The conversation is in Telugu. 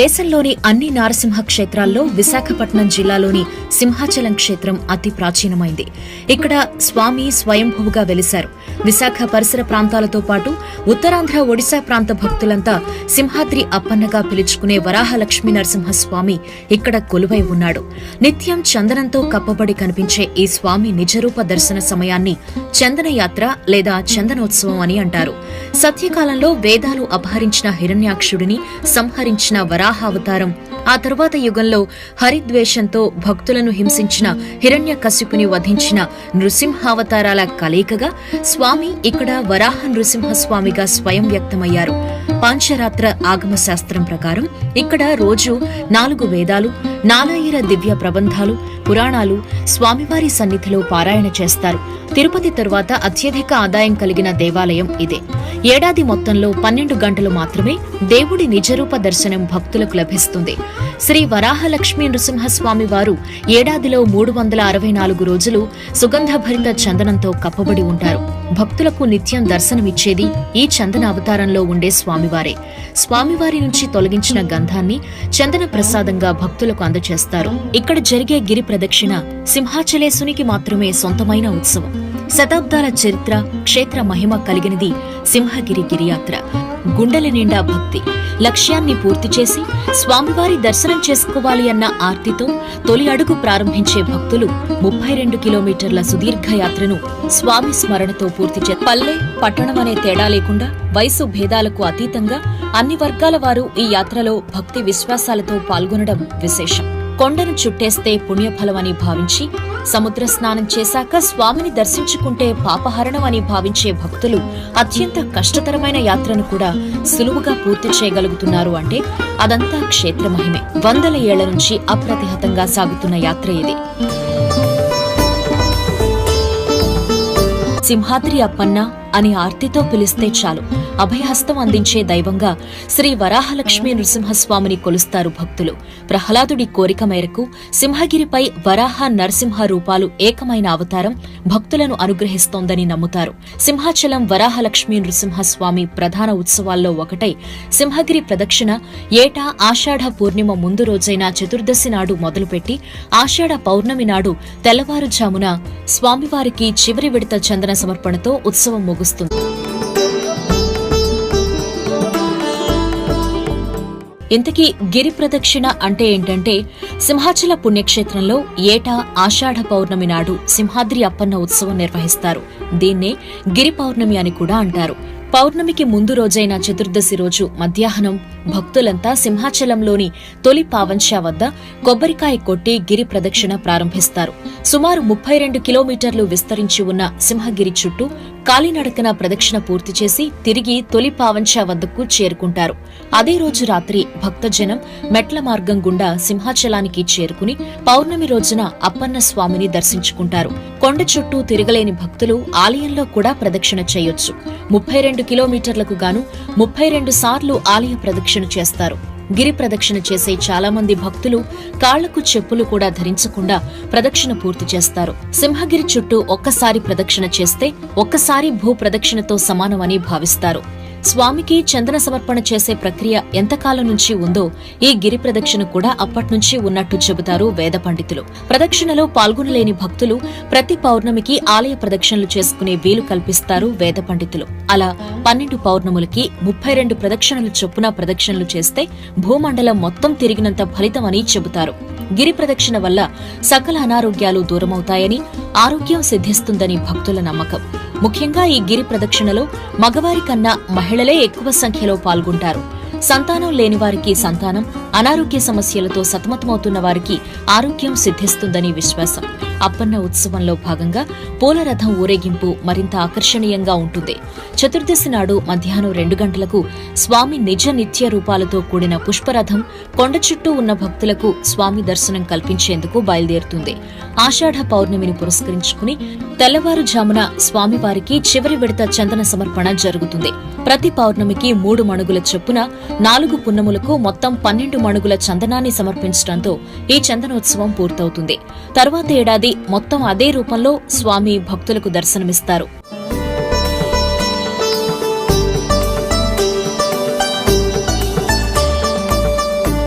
దేశంలోని అన్ని నారసింహ క్షేత్రాల్లో విశాఖపట్నం జిల్లాలోని సింహాచలం క్షేత్రం అతి ప్రాచీనమైంది. ఇక్కడ స్వామి స్వయంభువుగా వెలిశారు. విశాఖ పరిసర ప్రాంతాలతో పాటు ఉత్తరాంధ్ర ఒడిశా ప్రాంత భక్తులంతా సింహాద్రి అప్పన్నగా పిలుచుకునే వరాహ లక్ష్మీ నరసింహస్వామి ఇక్కడ కొలువై ఉన్నాడు. నిత్యం చందనంతో కప్పబడి కనిపించే ఈ స్వామి నిజరూప దర్శన సమయాన్ని చందన యాత్ర లేదా చందనోత్సవం అని అంటారు. సత్యకాలంలో వేదాలు అపహరించిన హిరణ్యాక్షుడిని సంహరించిన వరా అవతారం ఆ తరువాత యుగంలో హరిద్వేషంతో భక్తులను హింసించిన హిరణ్య కశ్యపుని వధించిన నృసింహావతారాల కలయికగా స్వామి ఇక్కడ వరాహ నృసింహస్వామిగా స్వయం వ్యక్తమయ్యారు. పాంచరాత్ర ఆగమ శాస్త్రం ప్రకారం ఇక్కడ రోజు నాలుగు వేదాలు నాలాయిర దివ్య ప్రబంధాలు పురాణాలు స్వామివారి సన్నిధిలో పారాయణ చేస్తారు. తిరుపతి తరువాత అత్యధిక ఆదాయం కలిగిన దేవాలయం ఇదే. ఏడాది మొత్తంలో పన్నెండు గంటలు మాత్రమే దేవుడి నిజరూప దర్శనం భక్తులకు లభిస్తుంది. శ్రీ వరాహలక్ష్మీ నృసింహస్వామి వారు ఏడాదిలో మూడు వందల అరవై నాలుగు రోజులు సుగంధభరిత చందనంతో కప్పబడి ఉంటారు. భక్తులకు నిత్యం దర్శనమిచ్చేది ఈ చందన అవతారంలో ఉండే స్వామివారే. స్వామివారి నుంచి తొలగించిన గంధాన్ని చందన ప్రసాదంగా భక్తులకు అందజేస్తారు. ఇక్కడ జరిగే గిరి ప్రదక్షిణ సింహాచలేశునికి మాత్రమే సొంతమైన ఉత్సవం. శతాబ్దాల చరిత్ర క్షేత్ర మహిమ కలిగినది సింహగిరి గిరియాత్ర గుండెల నిండా భక్తి. లక్ష్యాన్ని పూర్తి చేసి స్వామివారి దర్శనం చేసుకోవాలి అన్న ఆర్తితో తొలి అడుగు ప్రారంభించే భక్తులు ముప్పై రెండు కిలోమీటర్ల సుదీర్ఘ యాత్రను స్వామి స్మరణతో పూర్తి చే పల్లె పట్టణం అనే తేడా లేకుండా వయసు భేదాలకు అతీతంగా అన్ని వర్గాల వారు ఈ యాత్రలో భక్తి విశ్వాసాలతో పాల్గొనడం విశేషం. కొండను చుట్టేస్తే పుణ్యఫలమని భావించి సముద్ర స్నానం చేశాక స్వామిని దర్శించుకుంటే పాపహరణం అని భావించే భక్తులు అత్యంత కష్టతరమైన యాత్రను కూడా సులువుగా పూర్తి చేయగలుగుతున్నారు అంటే అదంతా క్షేత్ర మహిమే వందల ఏళ్ళ నుంచి అప్రతిహతంగా సాగుతున్న యాత్ర ఇది. సింహాద్రి అప్పన్న అని ఆర్తితో పిలిస్తే చాలు. అభయహస్తం అందించే దైవంగా శ్రీ వరాహలక్ష్మి నృసింహస్వామిని కొలుస్తారు భక్తులు. ప్రహ్లాదుడి కోరిక మేరకు సింహగిరిపై వరాహ నరసింహ రూపాలు ఏకమైన అవతారం భక్తులను అనుగ్రహిస్తోందని నమ్ముతారు. సింహాచలం వరాహలక్ష్మి నృసింహస్వామి ప్రధాన ఉత్సవాల్లో ఒకటై సింహగిరి ప్రదక్షిణ ఏటా ఆషాఢ పూర్ణిమ ముందు రోజైన చతుర్దశి నాడు మొదలుపెట్టి ఆషాఢ పౌర్ణమి నాడు తెల్లవారుజామున స్వామివారికి చివరి విడత చందన సమర్పణతో ఉత్సవం ముగుస్తుంది. ఇంతకీ గిరి ప్రదక్షిణ అంటే ఏంటంటే సింహాచల పుణ్యక్షేత్రంలో ఏటా ఆషాఢ పౌర్ణమి నాడు సింహాద్రి అప్పన్న ఉత్సవం నిర్వహిస్తారు. దీన్నే గిరి పౌర్ణమి అని కూడా అంటారు. పౌర్ణమికి ముందు రోజైన చతుర్దశి రోజు మధ్యాహ్నం భక్తులంతా సింహాచలంలోని తొలి పావంచా వద్ద కొబ్బరికాయ కొట్టి గిరి ప్రదక్షిణ ప్రారంభిస్తారు. సుమారు ముప్పై రెండు కిలోమీటర్లు విస్తరించి ఉన్న సింహగిరి చుట్టూ కాలినడకన ప్రదక్షిణ పూర్తి చేసి తిరిగి తొలి పావంచా వద్దకు చేరుకుంటారు. అదే రోజు రాత్రి భక్తజనం మెట్ల మార్గం గుండా సింహాచలానికి చేరుకుని పౌర్ణమి రోజున అప్పన్న స్వామిని దర్శించుకుంటారు. కొండ చుట్టూ తిరగలేని భక్తులు ఆలయంలో కూడా ప్రదక్షిణ చేయొచ్చు. ముప్పై రెండు కిలోమీటర్లకు గాను ముప్పై రెండు సార్లు ఆలయ ప్రదక్షిణ చేస్తారు. గిరి ప్రదక్షిణ చేసే చాలా మంది భక్తులు కాళ్ళకు చెప్పులు కూడా ధరించకుండా ప్రదక్షిణ పూర్తి చేస్తారు. సింహగిరి చుట్టూ ఒక్కసారి ప్రదక్షిణ చేస్తే ఒక్కసారి భూ ప్రదక్షిణతో సమానమని భావిస్తారు. స్వామికి చందన సమర్పణ చేసే ప్రక్రియ ఎంతకాలం నుంచి ఉందో ఈ గిరి ప్రదక్షిణ కూడా అప్పట్నుంచి ఉన్నట్టు చెబుతారు వేద పండితులు. ప్రదక్షిణలో పాల్గొనలేని భక్తులు ప్రతి పౌర్ణమికి ఆలయ ప్రదక్షిణలు చేసుకునే వీలు కల్పిస్తారు వేద పండితులు. అలా పన్నెండు పౌర్ణములకి ముప్పై రెండు ప్రదక్షిణలు చొప్పున ప్రదక్షిణలు చేస్తే భూమండలం మొత్తం తిరిగినంత ఫలితమని చెబుతారు. గిరి ప్రదక్షిణ వల్ల సకల అనారోగ్యాలు దూరమవుతాయని ఆరోగ్యం సిద్ధిస్తుందని భక్తుల నమ్మకం. ముఖ్యంగా ఈ గిరి ప్రదక్షిణలో మగవారి కన్నా మహిళలే ఎక్కువ సంఖ్యలో పాల్గొంటారు. సంతానం లేని వారికి సంతానం అనారోగ్య సమస్యలతో సతమతమవుతున్న వారికి ఆరోగ్యం సిద్ధిస్తుందని విశ్వాసం. అప్పన్న ఉత్సవంలో భాగంగా పూలరథం ఊరేగింపు మరింత ఆకర్షణీయంగా ఉంటుంది. చతుర్దశి నాడు మధ్యాహ్నం రెండు గంటలకు స్వామి నిజ నిత్య రూపాలతో కూడిన పుష్పరథం కొండ చుట్టూ ఉన్న భక్తులకు స్వామి దర్శనం కల్పించేందుకు బయలుదేరుతుంది. ఆషాఢ పౌర్ణమిని పురస్కరించుకుని తెల్లవారుజామున స్వామివారికి చివరి విడత చందన సమర్పణ జరుగుతుంది. ప్రతి పౌర్ణమికి మూడు మణుగుల చొప్పున నాలుగు పున్నములకు మొత్తం పన్నెండు మణుగుల చందనాన్ని సమర్పించడంతో ఈ చందనోత్సవం పూర్తవుతుంది. తర్వాత ఏడాది మొత్తం అదే రూపంలో స్వామి భక్తులకు దర్శనమిస్తారు.